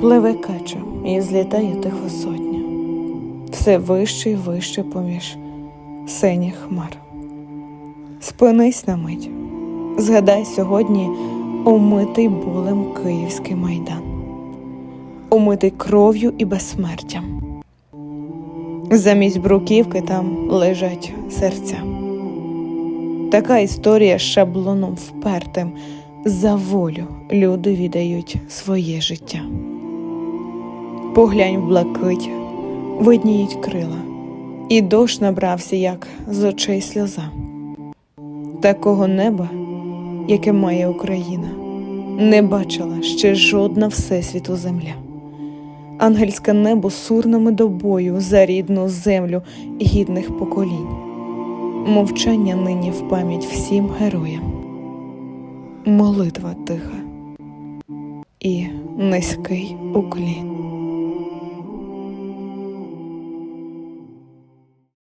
Пливе кача і злітає тихо сотня, все вище й вище поміж синіх хмар. Спинись на мить, згадай сьогодні умитий болем київський майдан, умитий кров'ю і безсмертям. Замість бруківки там лежать серця. Така історія з шаблоном впертим за волю люди віддають своє життя. Поглянь в блакить, видніють крила, і дощ набрався, як з очей сльоза. Такого неба, яке має Україна, не бачила ще жодна всесвіту земля. Ангельське небо сурнами до бою за рідну землю гідних поколінь. Мовчання нині в пам'ять всім героям. Молитва тиха і низький уклін.